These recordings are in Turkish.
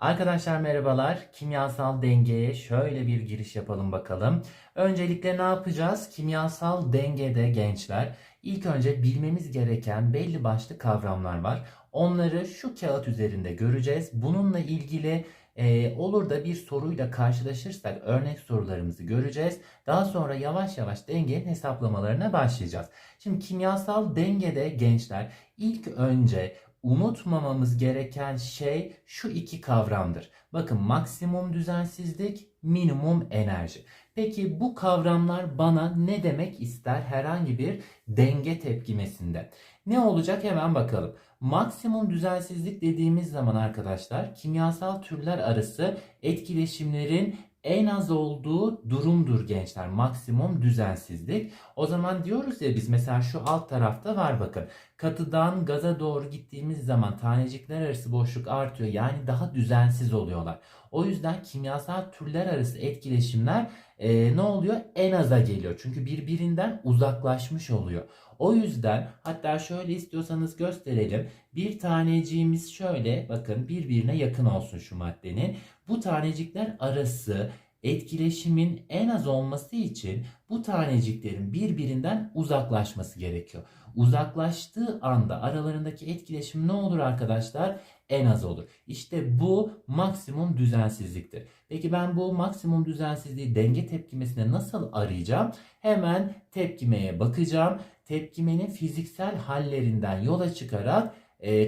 Arkadaşlar merhabalar. Kimyasal dengeye şöyle bir giriş yapalım bakalım. Öncelikle ne yapacağız? Kimyasal dengede gençler ilk önce bilmemiz gereken belli başlı kavramlar var. Onları şu kağıt üzerinde göreceğiz. Bununla ilgili e, olur da bir soruyla karşılaşırsak örnek sorularımızı göreceğiz. Daha sonra yavaş yavaş dengenin hesaplamalarına başlayacağız. Şimdi kimyasal dengede gençler ilk önce unutmamamız gereken şey şu iki kavramdır. Bakın maksimum düzensizlik, minimum enerji. Peki bu kavramlar bana ne demek ister herhangi bir denge tepkimesinde? Ne olacak hemen bakalım. Maksimum düzensizlik dediğimiz zaman arkadaşlar kimyasal türler arası etkileşimlerin en az olduğu durumdur gençler. Maksimum düzensizlik. O zaman diyoruz ya biz mesela şu alt tarafta var bakın. Katıdan gaza doğru gittiğimiz zaman tanecikler arası boşluk artıyor. Yani daha düzensiz oluyorlar. O yüzden kimyasal türler arası etkileşimler e, ne oluyor? En aza geliyor. Çünkü birbirinden uzaklaşmış oluyor. O yüzden hatta şöyle istiyorsanız gösterelim. Bir taneciğimiz şöyle bakın birbirine yakın olsun şu maddenin. Bu tanecikler arası etkileşimin en az olması için bu taneciklerin birbirinden uzaklaşması gerekiyor. Uzaklaştığı anda aralarındaki etkileşim ne olur arkadaşlar? En az olur. İşte bu maksimum düzensizliktir. Peki ben bu maksimum düzensizliği denge tepkimesine nasıl arayacağım? Hemen tepkimeye bakacağım. Tepkimenin fiziksel hallerinden yola çıkarak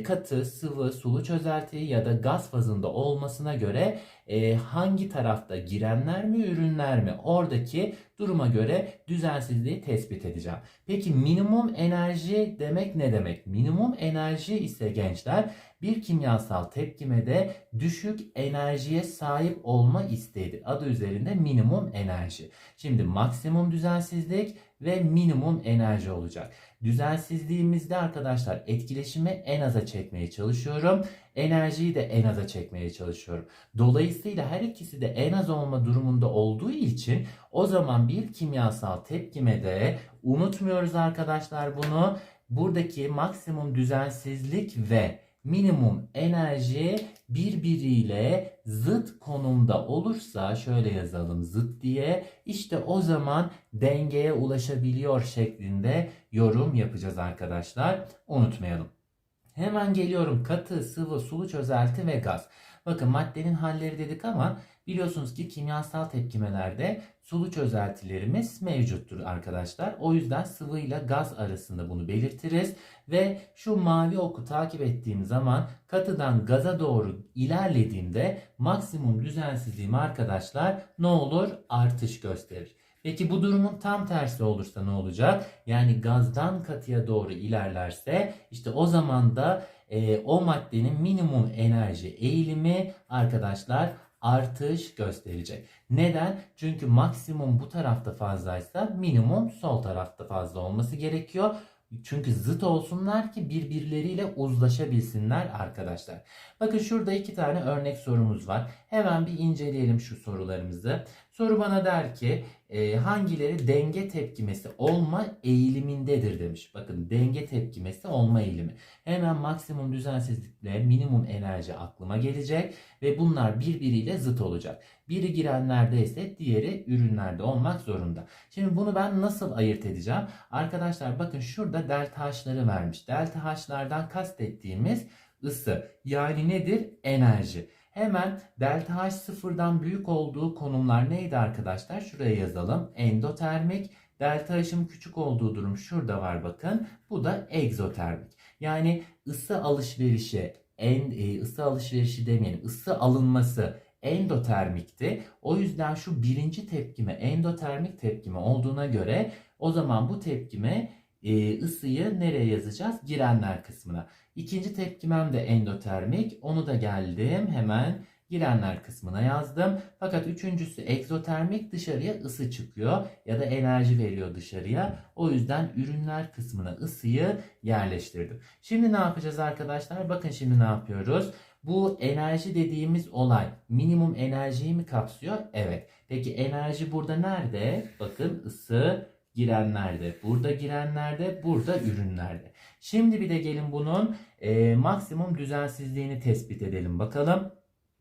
katı, sıvı, sulu çözelti ya da gaz fazında olmasına göre e, hangi tarafta girenler mi ürünler mi oradaki duruma göre düzensizliği tespit edeceğim. Peki minimum enerji demek ne demek? Minimum enerji ise gençler bir kimyasal tepkimede düşük enerjiye sahip olma isteğidir. Adı üzerinde minimum enerji. Şimdi maksimum düzensizlik ve minimum enerji olacak. Düzensizliğimizde arkadaşlar etkileşimi en aza çekmeye çalışıyorum. Enerjiyi de en aza çekmeye çalışıyorum. Dolayısıyla her ikisi de en az olma durumunda olduğu için o zaman bir kimyasal tepkimede unutmuyoruz arkadaşlar bunu. Buradaki maksimum düzensizlik ve minimum enerji birbiriyle zıt konumda olursa şöyle yazalım zıt diye işte o zaman dengeye ulaşabiliyor şeklinde yorum yapacağız arkadaşlar. Unutmayalım. Hemen geliyorum katı, sıvı, sulu çözelti ve gaz. Bakın maddenin halleri dedik ama biliyorsunuz ki kimyasal tepkimelerde sulu çözeltilerimiz mevcuttur arkadaşlar. O yüzden sıvı ile gaz arasında bunu belirtiriz. Ve şu mavi oku takip ettiğim zaman katıdan gaza doğru ilerlediğimde maksimum düzensizliğim arkadaşlar ne olur? Artış gösterir. Peki bu durumun tam tersi olursa ne olacak? Yani gazdan katıya doğru ilerlerse işte o zaman da e, o maddenin minimum enerji eğilimi arkadaşlar artış gösterecek. Neden? Çünkü maksimum bu tarafta fazlaysa minimum sol tarafta fazla olması gerekiyor. Çünkü zıt olsunlar ki birbirleriyle uzlaşabilsinler arkadaşlar. Bakın şurada iki tane örnek sorumuz var. Hemen bir inceleyelim şu sorularımızı. Soru bana der ki e, hangileri denge tepkimesi olma eğilimindedir demiş. Bakın denge tepkimesi olma eğilimi. Hemen maksimum düzensizlikle minimum enerji aklıma gelecek ve bunlar birbiriyle zıt olacak. Biri girenlerde ise diğeri ürünlerde olmak zorunda. Şimdi bunu ben nasıl ayırt edeceğim? Arkadaşlar bakın şurada delta H'ları vermiş. Delta H'lardan kastettiğimiz ısı. Yani nedir? Enerji. Hemen delta H sıfırdan büyük olduğu konumlar neydi arkadaşlar? Şuraya yazalım. Endotermik. Delta H'ın küçük olduğu durum şurada var bakın. Bu da egzotermik. Yani ısı alışverişi, en, e, ısı alışverişi demeyelim, ısı alınması endotermikti. O yüzden şu birinci tepkime endotermik tepkime olduğuna göre o zaman bu tepkime e, ısıyı nereye yazacağız? Girenler kısmına. İkinci tepkimem de endotermik. Onu da geldim hemen girenler kısmına yazdım. Fakat üçüncüsü egzotermik dışarıya ısı çıkıyor ya da enerji veriyor dışarıya. O yüzden ürünler kısmına ısıyı yerleştirdim. Şimdi ne yapacağız arkadaşlar? Bakın şimdi ne yapıyoruz? Bu enerji dediğimiz olay minimum enerjiyi mi kapsıyor? Evet. Peki enerji burada nerede? Bakın ısı girenlerde, burada girenlerde, burada ürünlerde. Şimdi bir de gelin bunun e, maksimum düzensizliğini tespit edelim bakalım.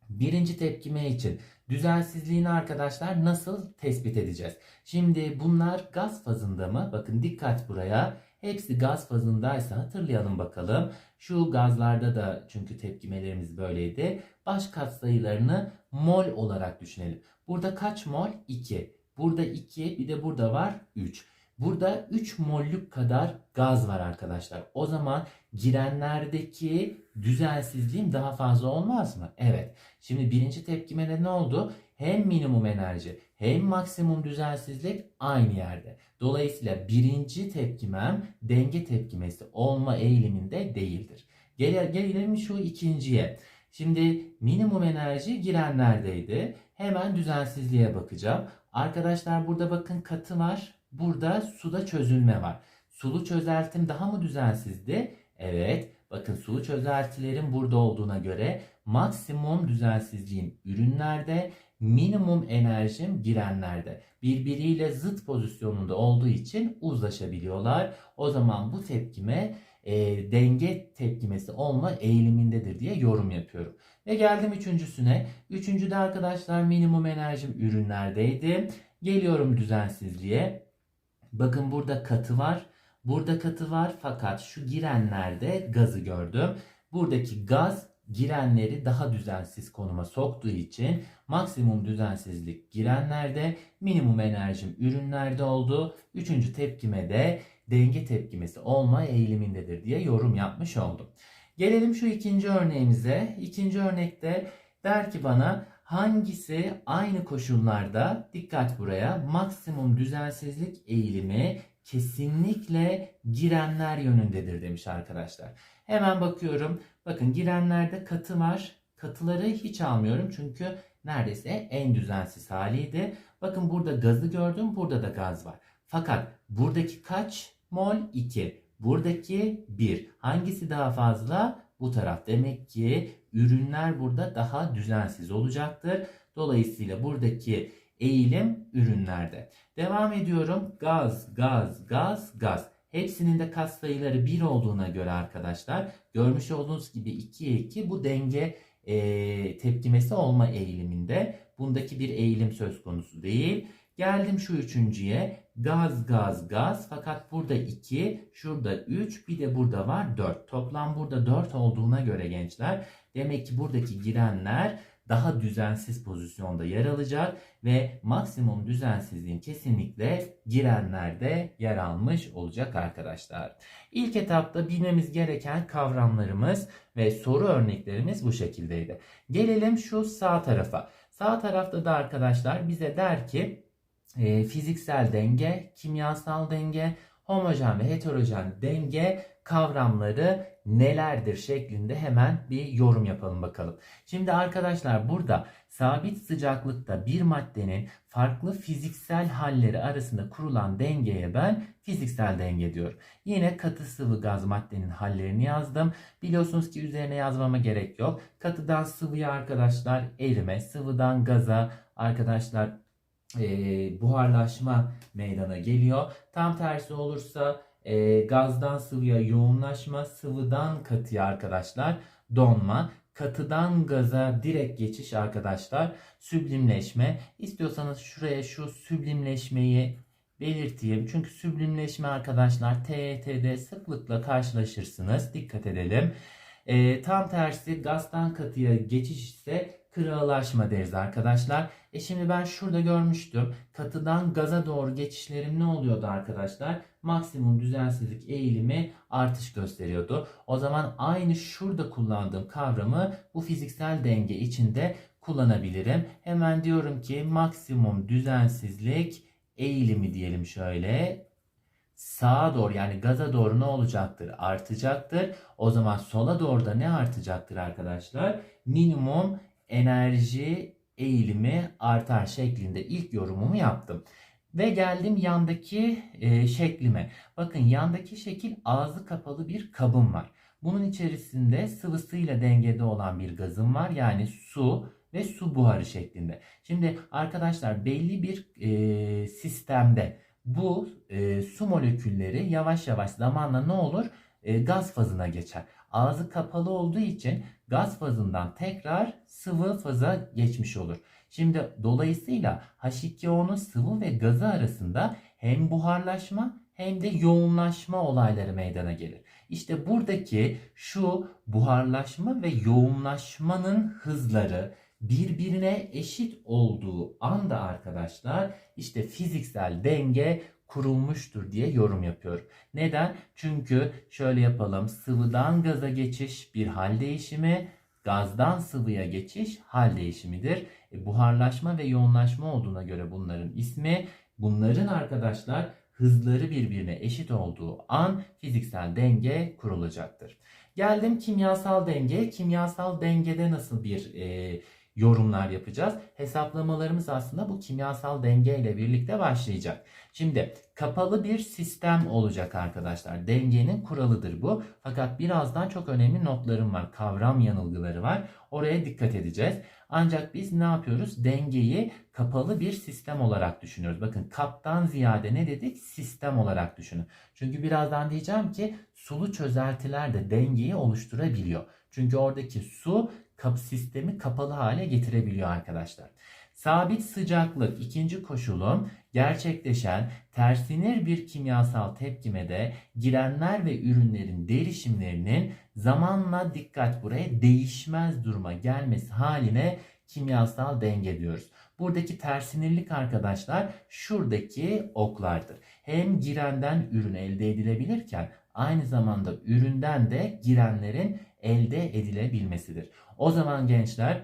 Birinci tepkime için düzensizliğini arkadaşlar nasıl tespit edeceğiz? Şimdi bunlar gaz fazında mı? Bakın dikkat buraya. Hepsi gaz fazındaysa hatırlayalım bakalım. Şu gazlarda da çünkü tepkimelerimiz böyleydi. Baş katsayılarını mol olarak düşünelim. Burada kaç mol? 2. Burada 2 bir de burada var 3. Burada 3 mollük kadar gaz var arkadaşlar. O zaman girenlerdeki düzensizliğim daha fazla olmaz mı? Evet. Şimdi birinci tepkimede ne oldu? Hem minimum enerji hem maksimum düzensizlik aynı yerde. Dolayısıyla birinci tepkimem denge tepkimesi olma eğiliminde değildir. Gel gelelim şu ikinciye. Şimdi minimum enerji girenlerdeydi. Hemen düzensizliğe bakacağım. Arkadaşlar burada bakın katı var. Burada suda çözülme var. Sulu çözeltim daha mı düzensizdi? Evet. Bakın sulu çözeltilerin burada olduğuna göre maksimum düzensizliğim ürünlerde, minimum enerjim girenlerde. Birbiriyle zıt pozisyonunda olduğu için uzlaşabiliyorlar. O zaman bu tepkime e, denge tepkimesi olma eğilimindedir diye yorum yapıyorum. Ve geldim üçüncüsüne. Üçüncüde arkadaşlar minimum enerjim ürünlerdeydi. Geliyorum düzensizliğe. Bakın burada katı var. Burada katı var fakat şu girenlerde gazı gördüm. Buradaki gaz girenleri daha düzensiz konuma soktuğu için maksimum düzensizlik girenlerde, minimum enerjim ürünlerde oldu. Üçüncü tepkime de denge tepkimesi olma eğilimindedir diye yorum yapmış oldum. Gelelim şu ikinci örneğimize. İkinci örnekte der ki bana hangisi aynı koşullarda dikkat buraya maksimum düzensizlik eğilimi kesinlikle girenler yönündedir demiş arkadaşlar. Hemen bakıyorum. Bakın girenlerde katı var. Katıları hiç almıyorum çünkü neredeyse en düzensiz haliydi. Bakın burada gazı gördüm. Burada da gaz var. Fakat buradaki kaç mol? 2. Buradaki 1. Hangisi daha fazla? Bu taraf. Demek ki ürünler burada daha düzensiz olacaktır. Dolayısıyla buradaki eğilim ürünlerde. Devam ediyorum. Gaz, gaz, gaz, gaz. Hepsinin de kat sayıları 1 olduğuna göre arkadaşlar görmüş olduğunuz gibi 2'ye 2 bu denge e, tepkimesi olma eğiliminde. Bundaki bir eğilim söz konusu değil. Geldim şu üçüncüye. Gaz, gaz, gaz. Fakat burada 2, şurada 3, bir de burada var 4. Toplam burada 4 olduğuna göre gençler. Demek ki buradaki girenler daha düzensiz pozisyonda yer alacak ve maksimum düzensizliğin kesinlikle girenlerde yer almış olacak arkadaşlar. İlk etapta bilmemiz gereken kavramlarımız ve soru örneklerimiz bu şekildeydi. Gelelim şu sağ tarafa. Sağ tarafta da arkadaşlar bize der ki e, fiziksel denge, kimyasal denge, homojen ve heterojen denge kavramları nelerdir şeklinde hemen bir yorum yapalım bakalım. Şimdi arkadaşlar burada sabit sıcaklıkta bir maddenin farklı fiziksel halleri arasında kurulan dengeye ben fiziksel denge diyorum. Yine katı sıvı gaz maddenin hallerini yazdım. Biliyorsunuz ki üzerine yazmama gerek yok. Katıdan sıvıya arkadaşlar erime, sıvıdan gaza arkadaşlar e, buharlaşma meydana geliyor. Tam tersi olursa e, gazdan sıvıya yoğunlaşma, sıvıdan katıya arkadaşlar donma, katıdan gaza direkt geçiş arkadaşlar süblimleşme. İstiyorsanız şuraya şu süblimleşmeyi belirteyim. Çünkü süblimleşme arkadaşlar TET'de sıklıkla karşılaşırsınız. Dikkat edelim. E, tam tersi gazdan katıya geçiş ise kırağılaşma deriz arkadaşlar. E şimdi ben şurada görmüştüm. Katıdan gaza doğru geçişlerim ne oluyordu arkadaşlar? Maksimum düzensizlik eğilimi artış gösteriyordu. O zaman aynı şurada kullandığım kavramı bu fiziksel denge içinde kullanabilirim. Hemen diyorum ki maksimum düzensizlik eğilimi diyelim şöyle sağa doğru yani gaza doğru ne olacaktır? Artacaktır. O zaman sola doğru da ne artacaktır arkadaşlar? Minimum enerji eğilimi artar şeklinde ilk yorumumu yaptım. Ve geldim yandaki e, şeklime. Bakın yandaki şekil ağzı kapalı bir kabım var. Bunun içerisinde sıvısıyla dengede olan bir gazım var. Yani su ve su buharı şeklinde. Şimdi arkadaşlar belli bir e, sistemde bu e, su molekülleri yavaş yavaş zamanla ne olur? E, gaz fazına geçer. ağzı kapalı olduğu için gaz fazından tekrar sıvı faza geçmiş olur. Şimdi dolayısıyla H2O'nun sıvı ve gazı arasında hem buharlaşma hem de yoğunlaşma olayları meydana gelir. İşte buradaki şu buharlaşma ve yoğunlaşmanın hızları birbirine eşit olduğu anda arkadaşlar işte fiziksel denge kurulmuştur diye yorum yapıyorum. Neden? Çünkü şöyle yapalım. Sıvıdan gaza geçiş bir hal değişimi, gazdan sıvıya geçiş hal değişimidir. E, buharlaşma ve yoğunlaşma olduğuna göre bunların ismi bunların arkadaşlar hızları birbirine eşit olduğu an fiziksel denge kurulacaktır. Geldim kimyasal denge. Kimyasal dengede nasıl bir e, yorumlar yapacağız? Hesaplamalarımız aslında bu kimyasal denge ile birlikte başlayacak. Şimdi kapalı bir sistem olacak arkadaşlar. Dengenin kuralıdır bu. Fakat birazdan çok önemli notlarım var. Kavram yanılgıları var. Oraya dikkat edeceğiz. Ancak biz ne yapıyoruz? Dengeyi kapalı bir sistem olarak düşünüyoruz. Bakın kaptan ziyade ne dedik? Sistem olarak düşünün. Çünkü birazdan diyeceğim ki sulu çözeltiler de dengeyi oluşturabiliyor. Çünkü oradaki su sistemi kapalı hale getirebiliyor arkadaşlar. Sabit sıcaklık ikinci koşulum gerçekleşen tersinir bir kimyasal tepkimede girenler ve ürünlerin derişimlerinin zamanla dikkat buraya değişmez duruma gelmesi haline kimyasal denge diyoruz. Buradaki tersinirlik arkadaşlar şuradaki oklardır. Hem girenden ürün elde edilebilirken aynı zamanda üründen de girenlerin elde edilebilmesidir. O zaman gençler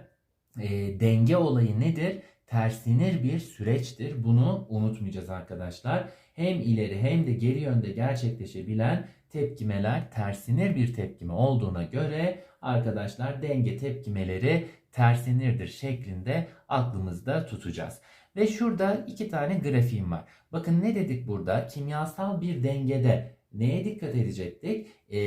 e, denge olayı nedir? Tersinir bir süreçtir. Bunu unutmayacağız arkadaşlar. Hem ileri hem de geri yönde gerçekleşebilen tepkimeler tersinir bir tepkime olduğuna göre arkadaşlar denge tepkimeleri tersinirdir şeklinde aklımızda tutacağız. Ve şurada iki tane grafiğim var. Bakın ne dedik burada? Kimyasal bir dengede neye dikkat edecektik? Ee,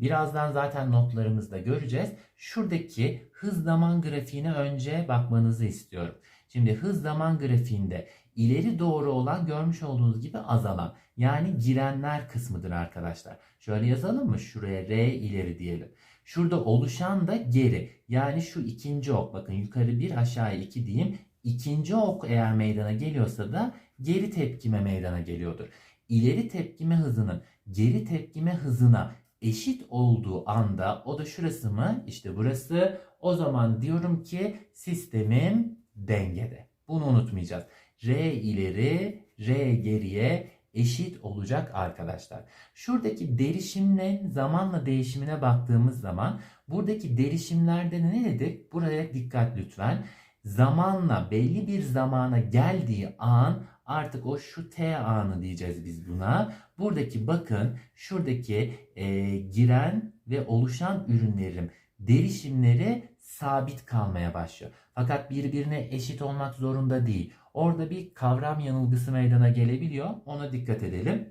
birazdan zaten notlarımızda göreceğiz. Şuradaki hız zaman grafiğine önce bakmanızı istiyorum. Şimdi hız zaman grafiğinde ileri doğru olan görmüş olduğunuz gibi azalan yani girenler kısmıdır arkadaşlar. Şöyle yazalım mı? Şuraya R ileri diyelim. Şurada oluşan da geri. Yani şu ikinci ok. Bakın yukarı bir aşağıya iki diyeyim. İkinci ok eğer meydana geliyorsa da geri tepkime meydana geliyordur. İleri tepkime hızının geri tepkime hızına eşit olduğu anda o da şurası mı? İşte burası. O zaman diyorum ki sistemim dengede. Bunu unutmayacağız. R ileri, R geriye eşit olacak arkadaşlar. Şuradaki derişimle zamanla değişimine baktığımız zaman buradaki derişimlerde ne dedik? Buraya dikkat lütfen. Zamanla belli bir zamana geldiği an artık o şu T anı diyeceğiz biz buna. Buradaki bakın şuradaki e, giren ve oluşan ürünlerim derişimleri sabit kalmaya başlıyor. Fakat birbirine eşit olmak zorunda değil. Orada bir kavram yanılgısı meydana gelebiliyor. Ona dikkat edelim.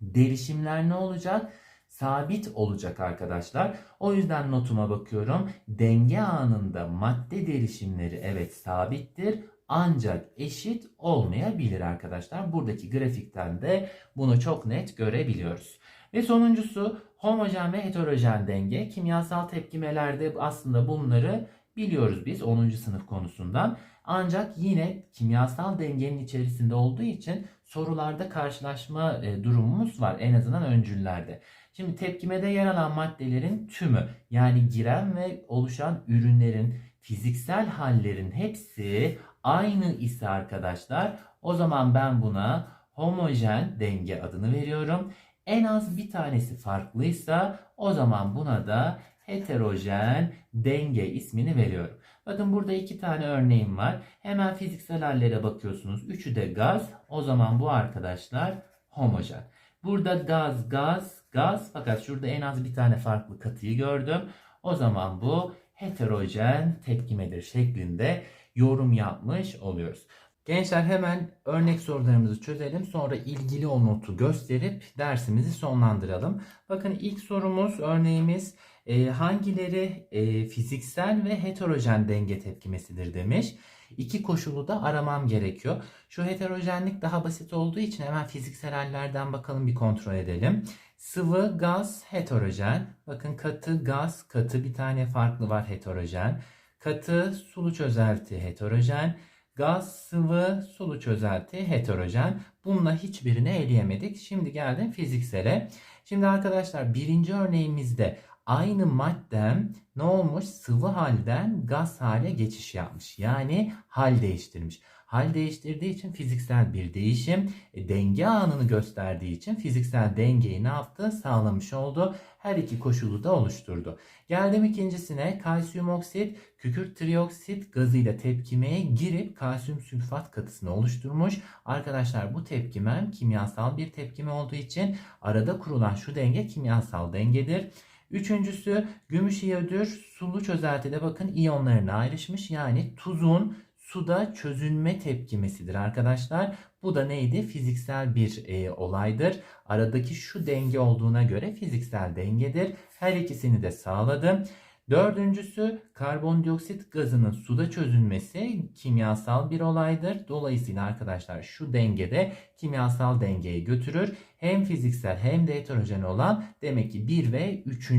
Derişimler ne olacak? Sabit olacak arkadaşlar. O yüzden notuma bakıyorum. Denge anında madde derişimleri evet sabittir ancak eşit olmayabilir arkadaşlar. Buradaki grafikten de bunu çok net görebiliyoruz. Ve sonuncusu homojen ve heterojen denge. Kimyasal tepkimelerde aslında bunları biliyoruz biz 10. sınıf konusundan. Ancak yine kimyasal dengenin içerisinde olduğu için sorularda karşılaşma e, durumumuz var en azından öncüllerde. Şimdi tepkimede yer alan maddelerin tümü yani giren ve oluşan ürünlerin fiziksel hallerin hepsi aynı ise arkadaşlar o zaman ben buna homojen denge adını veriyorum. En az bir tanesi farklıysa o zaman buna da heterojen denge ismini veriyorum. Bakın burada iki tane örneğim var. Hemen fiziksel hallere bakıyorsunuz. Üçü de gaz. O zaman bu arkadaşlar homojen. Burada gaz, gaz, gaz fakat şurada en az bir tane farklı katıyı gördüm. O zaman bu heterojen tepkimedir şeklinde yorum yapmış oluyoruz. Gençler hemen örnek sorularımızı çözelim. Sonra ilgili o notu gösterip dersimizi sonlandıralım. Bakın ilk sorumuz, örneğimiz E, hangileri e, fiziksel ve heterojen denge tepkimesidir demiş. İki koşulu da aramam gerekiyor. Şu heterojenlik daha basit olduğu için hemen fiziksel hallerden bakalım bir kontrol edelim. Sıvı, gaz, heterojen. Bakın katı, gaz, katı bir tane farklı var heterojen. Katı, sulu çözelti heterojen. Gaz, sıvı, sulu çözelti heterojen. Bununla hiçbirini eleyemedik. Şimdi geldim fiziksele. Şimdi arkadaşlar birinci örneğimizde aynı maddem ne olmuş? Sıvı halden gaz hale geçiş yapmış. Yani hal değiştirmiş. Hal değiştirdiği için fiziksel bir değişim, e, denge anını gösterdiği için fiziksel dengeyi ne yaptı? Sağlamış oldu. Her iki koşulu da oluşturdu. Geldim ikincisine kalsiyum oksit kükürt trioksit gazıyla tepkimeye girip kalsiyum sülfat katısını oluşturmuş. Arkadaşlar bu tepkimem kimyasal bir tepkime olduğu için arada kurulan şu denge kimyasal dengedir. Üçüncüsü gümüş iyodür sulu çözeltide bakın iyonlarına ayrışmış. Yani tuzun suda çözünme tepkimesidir arkadaşlar. Bu da neydi? Fiziksel bir e, olaydır. Aradaki şu denge olduğuna göre fiziksel dengedir. Her ikisini de sağladım. Dördüncüsü karbondioksit gazının suda çözünmesi kimyasal bir olaydır. Dolayısıyla arkadaşlar şu dengede kimyasal dengeyi götürür. Hem fiziksel hem de heterojen olan demek ki 1 ve 3.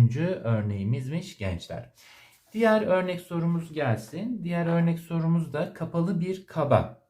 örneğimizmiş gençler. Diğer örnek sorumuz gelsin. Diğer örnek sorumuz da kapalı bir kaba.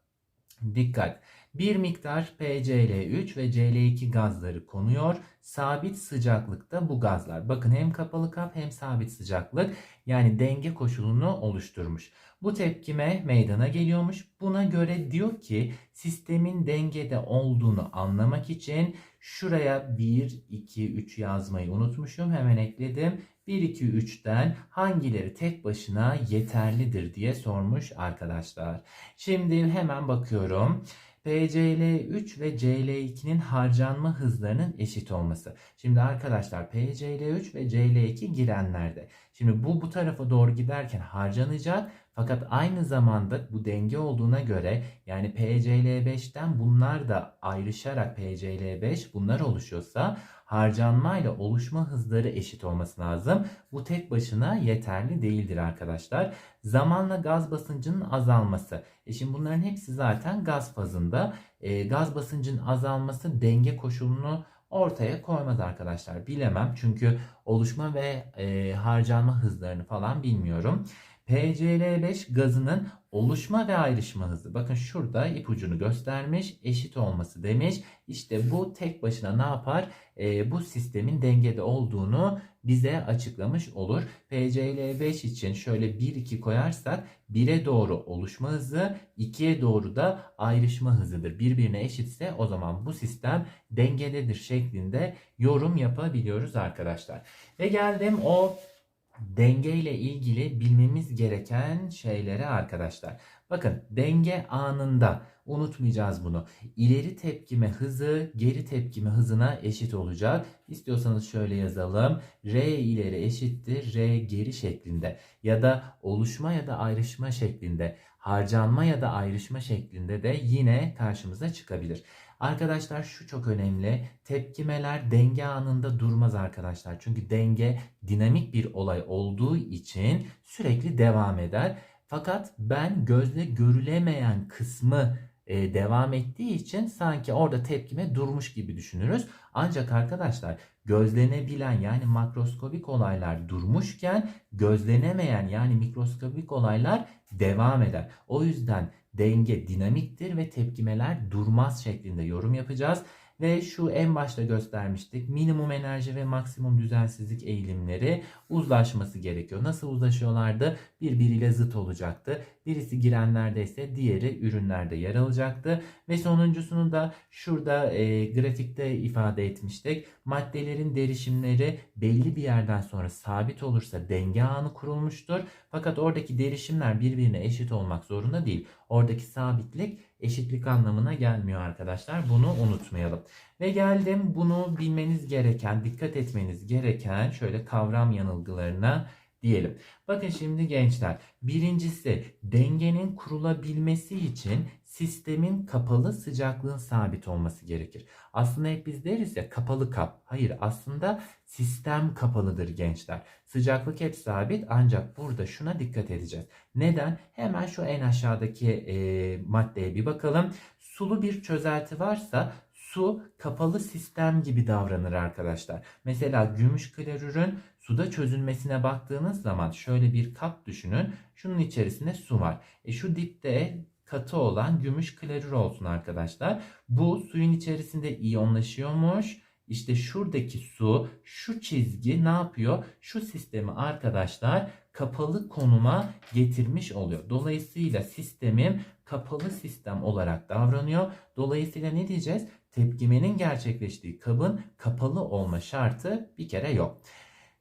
Dikkat. Bir miktar PCl3 ve Cl2 gazları konuyor. Sabit sıcaklıkta bu gazlar. Bakın hem kapalı kap hem sabit sıcaklık yani denge koşulunu oluşturmuş. Bu tepkime meydana geliyormuş. Buna göre diyor ki sistemin dengede olduğunu anlamak için şuraya 1, 2, 3 yazmayı unutmuşum. Hemen ekledim. 1, 2, 3'ten hangileri tek başına yeterlidir diye sormuş arkadaşlar. Şimdi hemen bakıyorum. PCl3 ve Cl2'nin harcanma hızlarının eşit olması. Şimdi arkadaşlar PCl3 ve Cl2 girenlerde. Şimdi bu bu tarafa doğru giderken harcanacak fakat aynı zamanda bu denge olduğuna göre yani PCl5'ten bunlar da ayrışarak PCl5 bunlar oluşuyorsa harcanmayla oluşma hızları eşit olması lazım. Bu tek başına yeterli değildir arkadaşlar. Zamanla gaz basıncının azalması. E şimdi bunların hepsi zaten gaz fazında. E, gaz basıncının azalması denge koşulunu ortaya koymaz arkadaşlar. Bilemem çünkü oluşma ve e, harcanma hızlarını falan bilmiyorum. PCl5 gazının oluşma ve ayrışma hızı. Bakın şurada ipucunu göstermiş. Eşit olması demiş. İşte bu tek başına ne yapar? E, bu sistemin dengede olduğunu bize açıklamış olur. PCl5 için şöyle 1-2 koyarsak 1'e doğru oluşma hızı 2'ye doğru da ayrışma hızıdır. Birbirine eşitse o zaman bu sistem dengededir şeklinde yorum yapabiliyoruz arkadaşlar. Ve geldim o denge ile ilgili bilmemiz gereken şeylere arkadaşlar. Bakın denge anında unutmayacağız bunu. İleri tepkime hızı geri tepkime hızına eşit olacak. İstiyorsanız şöyle yazalım. R ileri eşittir R geri şeklinde ya da oluşma ya da ayrışma şeklinde harcanma ya da ayrışma şeklinde de yine karşımıza çıkabilir. Arkadaşlar şu çok önemli. Tepkimeler denge anında durmaz arkadaşlar. Çünkü denge dinamik bir olay olduğu için sürekli devam eder. Fakat ben gözle görülemeyen kısmı e, devam ettiği için sanki orada tepkime durmuş gibi düşünürüz. Ancak arkadaşlar gözlenebilen yani makroskobik olaylar durmuşken gözlenemeyen yani mikroskobik olaylar devam eder. O yüzden denge dinamiktir ve tepkimeler durmaz şeklinde yorum yapacağız. Ve şu en başta göstermiştik. Minimum enerji ve maksimum düzensizlik eğilimleri uzlaşması gerekiyor. Nasıl uzlaşıyorlardı? Birbiriyle zıt olacaktı. Birisi girenlerde ise diğeri ürünlerde yer alacaktı. Ve sonuncusunu da şurada e, grafikte ifade etmiştik. Maddelerin derişimleri belli bir yerden sonra sabit olursa denge anı kurulmuştur. Fakat oradaki derişimler birbirine eşit olmak zorunda değil. Oradaki sabitlik eşitlik anlamına gelmiyor arkadaşlar. Bunu unutmayalım. Ve geldim bunu bilmeniz gereken, dikkat etmeniz gereken şöyle kavram yanılgılarına diyelim. Bakın şimdi gençler birincisi dengenin kurulabilmesi için sistemin kapalı sıcaklığın sabit olması gerekir. Aslında hep biz deriz ya kapalı kap. Hayır aslında sistem kapalıdır gençler. Sıcaklık hep sabit ancak burada şuna dikkat edeceğiz. Neden? Hemen şu en aşağıdaki e, maddeye bir bakalım. Sulu bir çözelti varsa su kapalı sistem gibi davranır arkadaşlar. Mesela gümüş klorürün suda çözülmesine baktığınız zaman şöyle bir kap düşünün. Şunun içerisinde su var. E şu dipte katı olan gümüş klorür olsun arkadaşlar. Bu suyun içerisinde iyonlaşıyormuş. İşte şuradaki su, şu çizgi ne yapıyor? Şu sistemi arkadaşlar kapalı konuma getirmiş oluyor. Dolayısıyla sistemim kapalı sistem olarak davranıyor. Dolayısıyla ne diyeceğiz? Tepkimenin gerçekleştiği kabın kapalı olma şartı bir kere yok.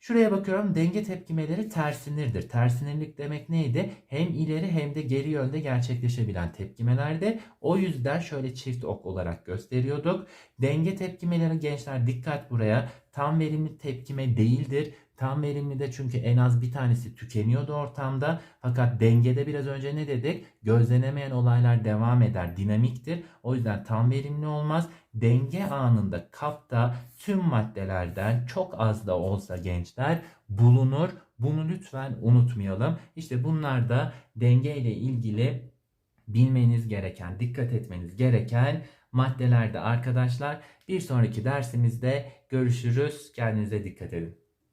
Şuraya bakıyorum denge tepkimeleri tersinirdir. Tersinirlik demek neydi? Hem ileri hem de geri yönde gerçekleşebilen tepkimelerde. O yüzden şöyle çift ok olarak gösteriyorduk. Denge tepkimeleri gençler dikkat buraya tam verimli tepkime değildir. Tam verimli de çünkü en az bir tanesi tükeniyordu ortamda. Fakat dengede biraz önce ne dedik? Gözlenemeyen olaylar devam eder, dinamiktir. O yüzden tam verimli olmaz. Denge anında kapta tüm maddelerden çok az da olsa gençler bulunur. Bunu lütfen unutmayalım. İşte bunlar da denge ile ilgili bilmeniz gereken, dikkat etmeniz gereken maddelerde arkadaşlar. Bir sonraki dersimizde görüşürüz. Kendinize dikkat edin.